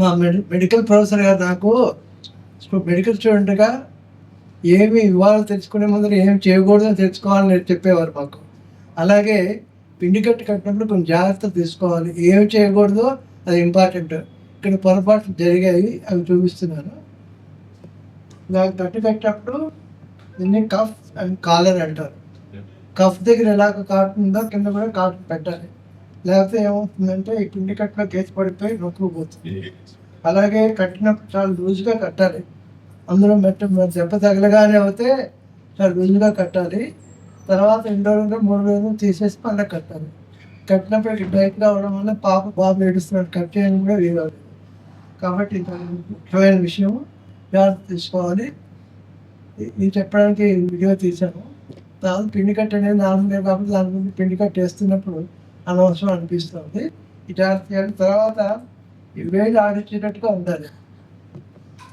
మా మెడి medical professor గారు నాకు మెడికల్ స్టూడెంట్గా ఏమి ఇవ్వాలో తెలుసుకునే ముందర ఏం చేయకూడదో తెలుసుకోవాలని చెప్పేవారు మాకు. అలాగే పిండి కట్టు కట్టినప్పుడు కొంచెం జాగ్రత్త తీసుకోవాలి. ఏమి చేయకూడదో అది ఇంపార్టెంట్ ఇక్కడ పొరపాట్లు జరిగాయి అవి చూపిస్తున్నాను. నాకు కట్టు కట్టినప్పుడు దీన్ని కఫ్ అండ్ కాలర్ అంటారు. కఫ్ దగ్గర ఎలాగ కాటన్ ఉందో కింద కూడా కాటన్ పెట్టాలి. లేకపోతే ఏమవుతుందంటే ఈ పిండి కట్టులో కేసు పడిపోయి నొక్కుపోతుంది అలాగే కట్టినప్పుడు చాలా లూజ్గా కట్టాలి. అందులో మెట్ట దెబ్బ తగలగానే అయితే చాలా లూజ్గా కట్టాలి. తర్వాత రెండు రోజులు మూడు రోజులు తీసేసి మళ్ళీ కట్టాలి. కట్టినప్పుడు ఇక్కడ అవడం వల్ల పాప బాబు ఏడుస్తున్నాడు. కట్ చేయడం కూడా వీలు కాబట్టి ఇది ముఖ్యమైన విషయం జాగ్రత్త తీసుకోవాలి. ఇది చెప్పడానికి వీడియో తీశాను. తర్వాత పిండి కట్ అనేది నార్మల్గా కాబట్టి దాని ముందు పిండి కట్ వేస్తున్నప్పుడు అనవసరం అనిపిస్తుంది ఈ తర్వాత ఈ వేలు ఆడించేటట్టుగా ఉండాలి.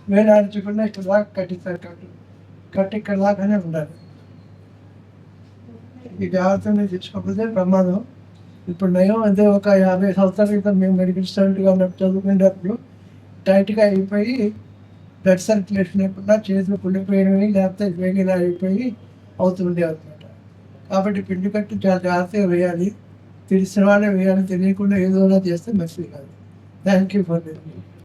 వేలు ఆడించకుండా ఇక్కడ దాకా కట్టిస్తారు కట్టు కట్టి ఇక్కడ దాకానే ఉండాలి. ఈ జాగ్రత్తని తీసుకోకపోతే ప్రమాదం. ఇప్పుడు నయం అదే ఒక యాభై సంవత్సరాల క్రితం మేము మెడికల్ స్టూడెంట్గా ఉన్నప్పుడు చదువుకునేటప్పుడు టైట్గా అయిపోయి బ్లడ్ సర్క్యులేషన్ లేకుండా చేతులు కుళ్ళిపోయినవి లేకపోతే వేగిలా అయిపోయి అవుతుండే అనమాట కాబట్టి పిండి కట్టు చాలా జాగ్రత్తగా వేయాలి. తెలిసిన వాళ్ళే వేయాలని తెలియకుండా ఏదోలా చేస్తే మంచిది కాదు. Thank you for this